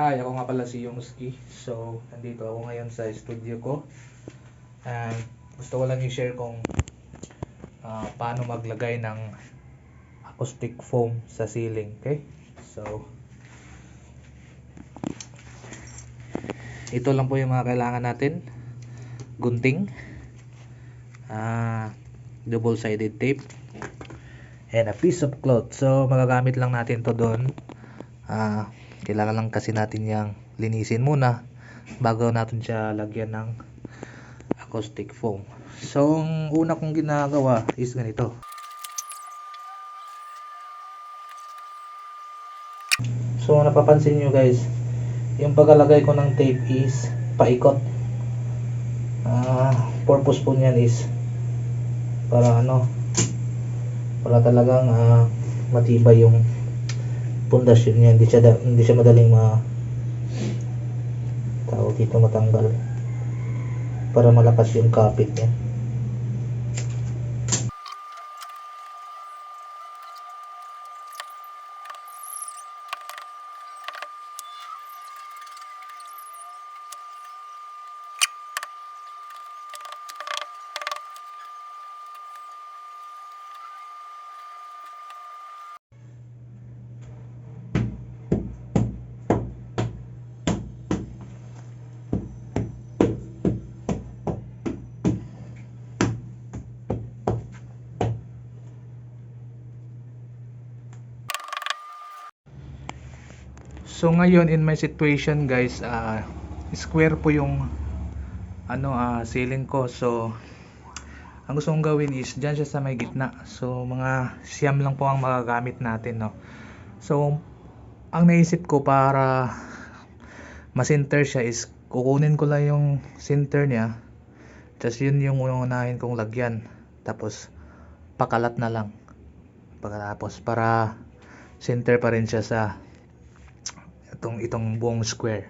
Hi, ako nga pala si Yongski. So, nandito ako ngayon sa studio ko. And gusto ko lang i-share kung ah, paano maglagay ng acoustic foam sa ceiling. Okay? So, ito lang po yung mga kailangan natin. Gunting. ah double-sided tape. And a piece of cloth. So, magagamit lang natin to doon. Ah, kailangan lang kasi natin yang linisin muna bago natin siya lagyan ng acoustic foam. So, ang una kong ginagawa is ganito. So, napapansin nyo guys, yung paglalagay ko ng tape is paikot. Ah, purpose po niyan is para ano, para talagang ah, matibay yung pundasyon niya hindi siya da- hindi siya madaling ma tawag dito matanggal para malakas yung kapit niya So ngayon in my situation guys, ah, square po yung ano ah ceiling ko. So ang gusto kong gawin is diyan siya sa may gitna. So mga siyam lang po ang magagamit natin, no. So ang naisip ko para ma-center siya is kukunin ko lang yung center niya. Tapos yun yung unahin kong lagyan. Tapos pakalat na lang. Pagkatapos para center pa rin siya sa itong itong buong square.